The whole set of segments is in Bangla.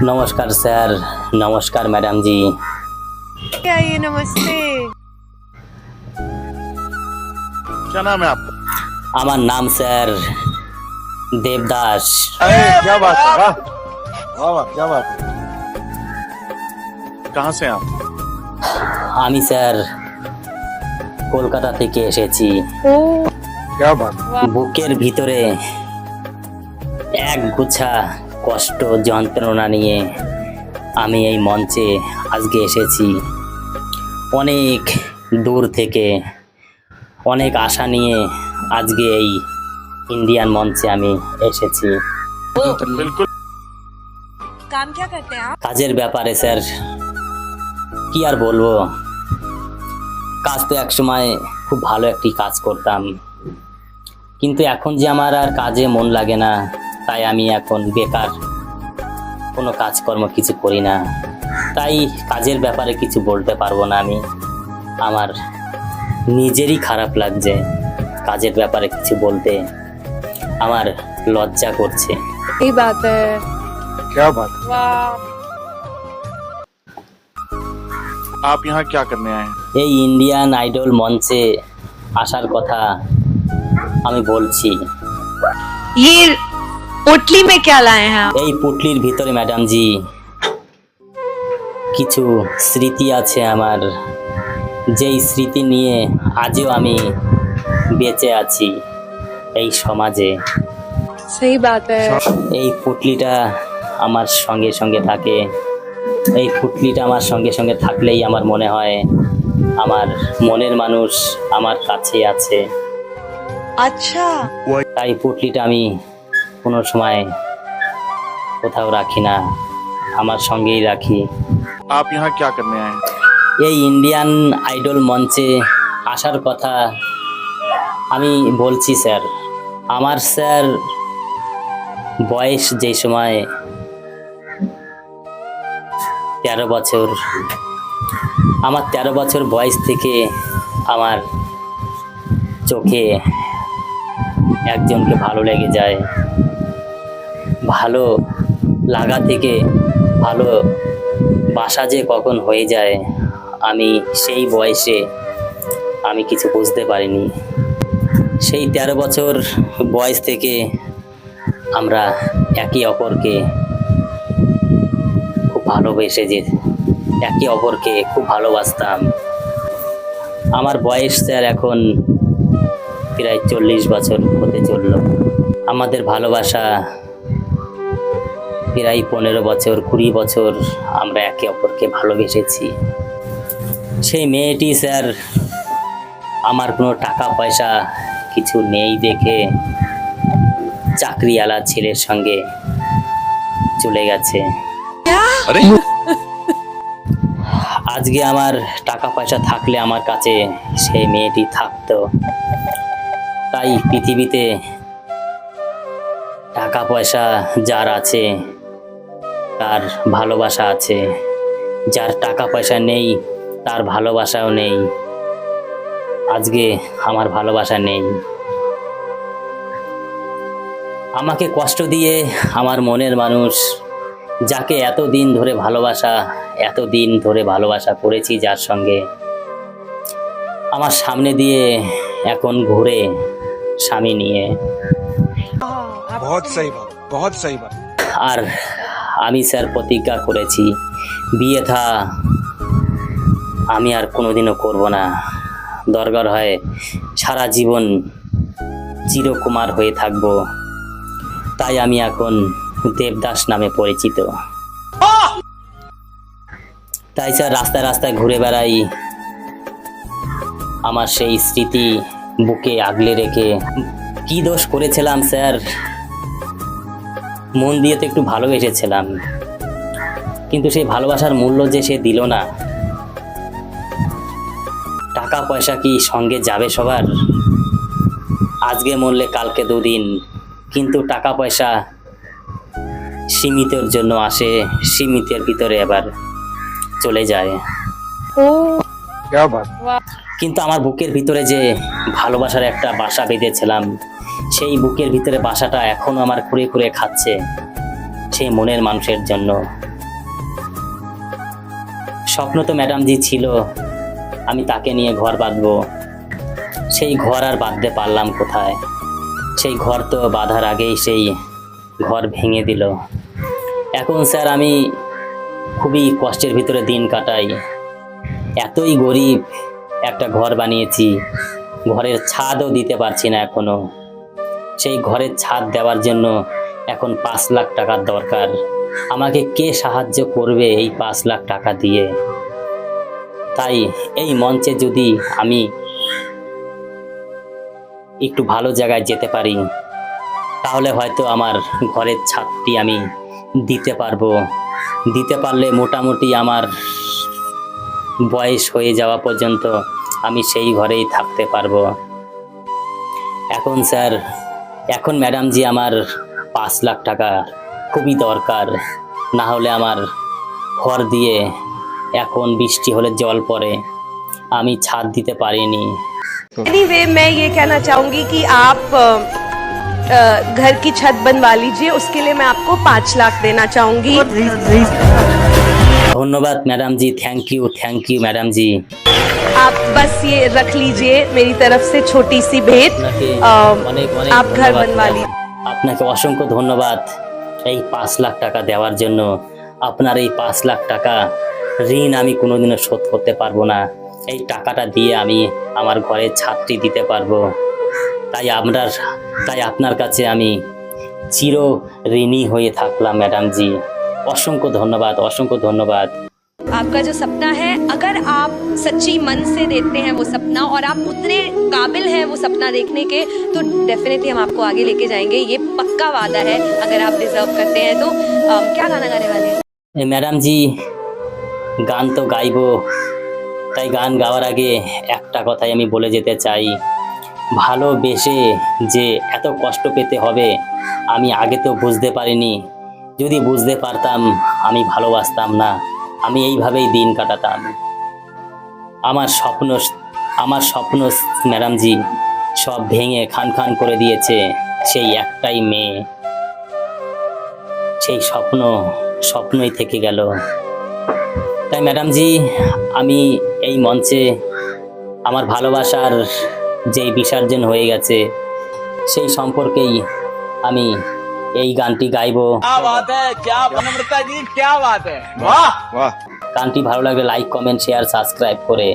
हाय নমস্কার স্যার নমস্কার ম্যাডাম জি क्या ये नमस्ते क्या नाम है आपका আমার নাম স্যার দেবদাস अरे क्या बात है वाह वाह वाह क्या बात है कहाँ से हैं आप আমি স্যার কলকাতা থেকে এসেছি ओ क्या बात বুকের ভিতরে এক গুছা কষ্ট যন্ত্রণা নিয়ে আমি এই মঞ্চে আজকে এসেছি। অনেক দূর থেকে অনেক আশা নিয়ে আজকে এই ইন্ডিয়ান মঞ্চে আমি এসেছি। কাজের ব্যাপারে স্যার কি আর বলব? কাজ তো একসময় খুব ভালো একটি কাজ করতাম। কিন্তু এখন যে আমার আর কাজে মন লাগে না তাই আমি এখন বেকার। কোনো কাজকর্ম কিছু করি না। তাই কাজের ব্যাপারে কিছু বলতে পারব না আমি। আমার নিজেরই খারাপ লাগছে কাজের ব্যাপারে কিছু বলতে। আমার লজ্জা করছে। এই বাত? আপ ইহা করনে আয়ে? এই ইন্ডিয়ান আইডল মঞ্চে আসার কথা আমি বলছি। पोटली में क्या लाए हैं आप এই পুটলির ভিতরে ম্যাডাম জি কিছু স্মৃতি আছে আমার যেই স্মৃতি নিয়ে আজও আমি বেঁচে আছি এই সমাজে सही बात है এই পুটলিটা আমার সঙ্গে সঙ্গে থাকে এই পুটলিটা আমার সঙ্গে সঙ্গে থাকলেই আমার মনে হয় আমার মনের মানুষ আমার কাছে আছে अच्छा তাই পুটলিটা আমি কোনো সময় কোথাও রাখি না আমার সঙ্গেই রাখি। এই ইন্ডিয়ান আইডল মঞ্চে আসার কথা আমি বলছি স্যার। আমার স্যার বয়স যে সময় তেরো বছর আমার তেরো বছর বয়স থেকে আমার চোখে একজনকে ভালো লেগে যায়। ভালো লাগা থেকে ভালো বাসা যে কখন হয়ে যায়, আমি সেই বয়সে আমি কিছু বুঝতে পারিনি। সেই তেরো বছর বয়স থেকে আমরা একে অপরকে খুব ভালোবেসে যে একে অপরকে খুব ভালোবাসতাম। আমার বয়স স্যার এখন প্রায় চল্লিশ বছর হতে চলল। আমাদের ভালোবাসা প্রায় পনেরো বছর কুড়ি বছর আমরা একে অপরকে ভালোবেসেছি। সেই মেয়েটি স্যার আমার কোনো টাকা পয়সা কিছু নেই দেখে চাকরিওয়ালা ছেলের সঙ্গে চলে গেছে। আজকে আমার টাকা পয়সা থাকলে আমার কাছে সেই মেয়েটি থাকতো। তাই পৃথিবীতে টাকা পয়সা যার আছে তার ভালোবাসা আছে। যার টাকা পয়সা নেই তার ভালোবাসাও নেই। আজকে আমার ভালোবাসা নেই। আমাকে কষ্ট দিয়ে আমার মনের মানুষ যাকে এত দিন ধরে ভালোবাসা এত দিন ধরে ভালোবাসা করেছি যার সঙ্গে আমার সামনে দিয়ে এখন ঘুরে স্বামী নিয়ে। আর আমি স্যার প্রতিজ্ঞা করেছি। বিয়ে থা। আমি আর কোনোদিনও করব না। দরকার হয় সারা জীবন চিরকুমার হয়ে থাকব। তাই আমি এখন দেবদাস নামে পরিচিত। তাই স্যার রাস্তায় রাস্তায় ঘুরে বেড়াই। আমার সেই স্মৃতি বুকে আগলে রেখে। কি দোষ করেছিলাম স্যার? মন দিয়ে তো একটু ভালোবেসেছিলাম। কিন্তু সেই ভালোবাসার মূল্য যে সে দিল না টাকা পয়সা কি সঙ্গে যাবে সবার? আজকে মরলে কালকে দুদিন কিন্তু টাকা পয়সা সীমিতের জন্য আসে সীমিতের ভিতরে আবার চলে যায়। কিন্তু আমার বুকের ভিতরে যে ভালোবাসার একটা বাসা বেঁধেছিলাম সেই বুকের ভিতরে বাসাটা এখনও আমার খুঁড়ে খুঁড়ে খাচ্ছে, সেই মনের মানুষের জন্য। স্বপ্ন তো ম্যাডাম ম্যাডামজি ছিল, আমি তাকে নিয়ে ঘর বাঁধবো। সেই ঘর আর বাঁধতে পারলাম কোথায়? সেই ঘর তো বাঁধার আগেই সেই ঘর ভেঙে দিল। এখন স্যার, আমি খুবই কষ্টের ভিতরে দিন কাটাই। এতই গরিব একটা ঘর বানিয়েছি, ঘরের ছাদও দিতে পারছি না এখনও। সেই ঘরের ছাদ দেওয়ার জন্য এখন পাঁচ লাখ টাকার দরকার। আমাকে কে সাহায্য করবে এই পাঁচ লাখ টাকা দিয়ে? তাই এই মঞ্চে যদি আমি একটু ভালো জায়গায় যেতে পারি, তাহলে হয়তো আমার ঘরের ছাদটি আমি দিতে পারব। দিতে পারলে মোটামুটি আমার বয়স হয়ে যাওয়া পর্যন্ত আমি সেই ঘরেই থাকতে পারব। এখন স্যার এখন ম্যাডামজি আমার পাঁচ লাখ টাকা খুবই দরকার না হলে আমার ঘর দিয়ে এখন বৃষ্টি হলে জল পড়ে আমি ছাদ দিতে পারিনি एनीवे मैं ये कहना चाहूंगी कि आप अ, अ, घर की छत बनवा लीजिए उसके लिए मैं आपको पाँच लाख देना चाहूंगी ধন্যবাদ ম্যাডামজি থ্যাংক ইউ থ্যাংক ইউ ম্যাডামজি आप बस ये रख लीजिए मेरी तरफ से छोटी सी भेंट আপনাকে अ, অনেক অনেক आप घर ধন্যবাদ बनवा ma'am। लीजिए আপনাকে অসংখ্য ধন্যবাদ এই পাঁচ লাখ টাকা দেওয়ার জন্য আপনার এই পাঁচ লাখ টাকা ঋণ আমি কোনোদিনও শোধ করতে পারবো না এই টাকাটা দিয়ে আমি আমার ঘরের ছাদটি দিতে পারবো তাই আপনার তাই আপনার কাছে আমি চির ঋণী হয়ে থাকলাম ম্যাডামজি অসংখ্য ধন্যবাদ অসংখ্য ধন্যবাদ आपका जो सपना है अगर आप सच्ची मन से देखते हैं वो सपना और आप उतने काबिल हैं वो सपना देखने के तो डेफिनेटली हम आपको आगे लेके जाएंगे ये पक्का वादा है अगर आप डिजर्व करते हैं तो अम, क्या गाना गाने वाले हैं এ ম্যাডামজি গান তো গাইবো তাই গান গাওয়ার আগে একটা কথাই আমি বলে যেতে চাই ভালোবেসে যে এত কষ্ট পেতে হবে আমি আগে তো বুঝতে পারিনি যদি বুঝতে পারতাম আমি ভালোবাসতাম না, আমি এইভাবেই দিন কাটাতাম। আমার স্বপ্ন আমার স্বপ্ন ম্যাডামজি সব ভেঙে খান খান করে দিয়েছে সেই একটাই মেয়ে। সেই স্বপ্ন, স্বপ্নই থেকে গেল। তাই ম্যাডামজি, আমি এই মঞ্চে আমার ভালোবাসার যে বিসর্জন হয়ে গেছে, সেই সম্পর্কেই আমি এই গানটি গাইব। গানটি ভালো লাগলে লাইক কমেন্ট শেয়ার সাবস্ক্রাইব করে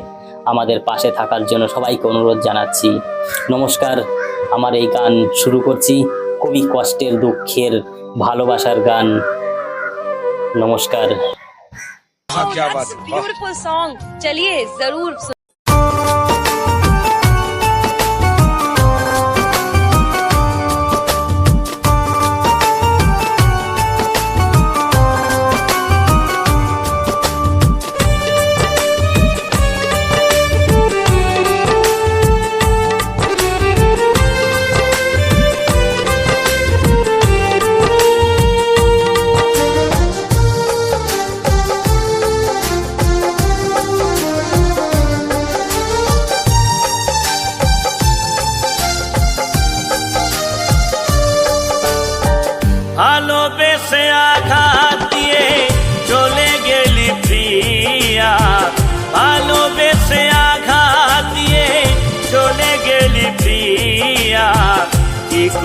আমাদের পাশে থাকার জন্য সবাইকে অনুরোধ জানাচ্ছি। নমস্কার আমার এই গান শুরু করছি খুবই কষ্টের দুঃখের ভালোবাসার গান। নমস্কার।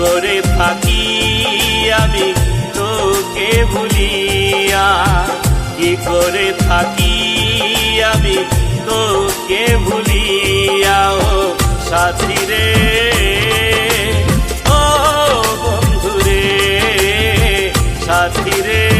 কি করে থাকি আমি তোকে ভুলিয়া। কি করে থাকি আমি তোকে ভুলিয়া? ও সাথী রে, ও বন্ধুরে সাথী রে।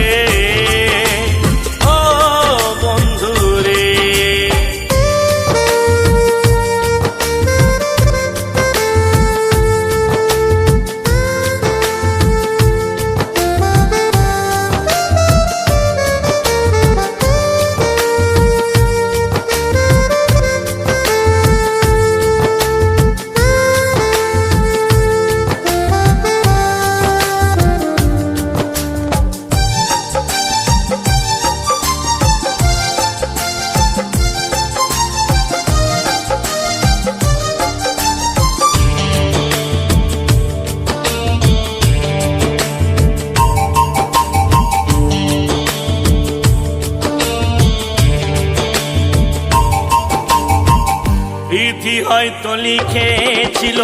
লিখেছিল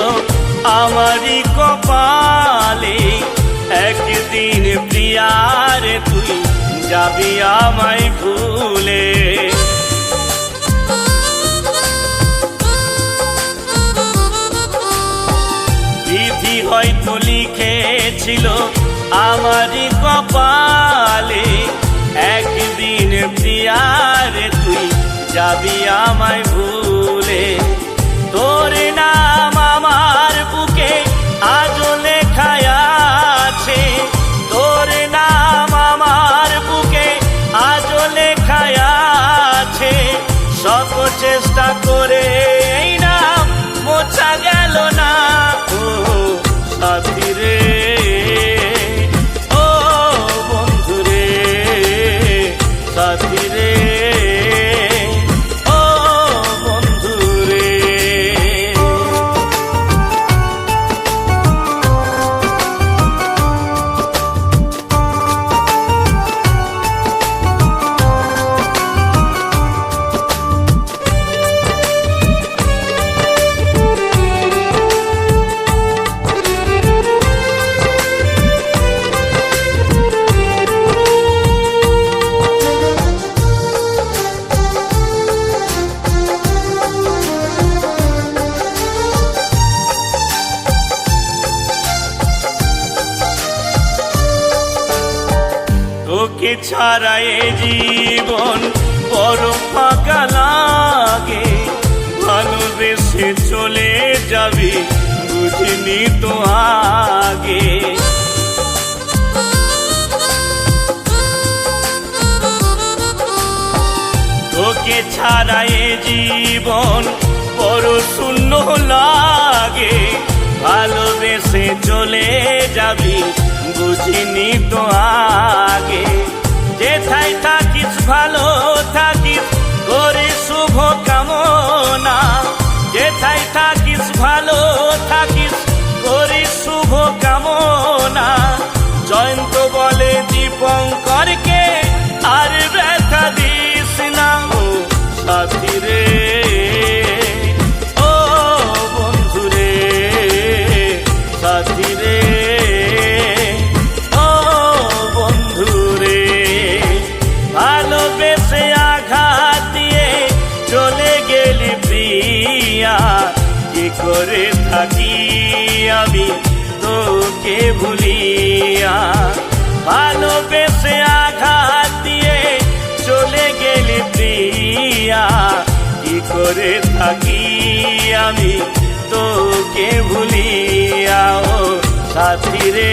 আমারই কপালে, একদিন প্রিয়ারে তুই যাবি আমায় ভুলে। বিধি হয়তো লিখেছিল আমারই কপালে, একদিন প্রিয়ারে তুই যাবি আমায় ভুলে। তোর নাম আমার তোকে ছাড়া এ জীবন বড় ফাঁকা লাগে। ভালোবেসে চলে যাবি বুঝিনি তো আগে। তোকে ছাড়া এ জীবন বড় শূন্য লাগে। ভালোবেসে চলে যাবি বুঝিনি তো আগে। যেথায় থাকিস, ভালো থাকিস করে শুভ কামনা। যেথায় থাকিস, ভালো থাকিস করে শুভ কামনা। জয়ন্ত বলে দীপঙ্করকে আর ব্যথা ভুলিয়া ভালোবেসে আঘাত দিয়ে চলে গেলি প্রিয়া। কি করে থাকি আমি তোকে ভুলিয়া? ও সাথী রে।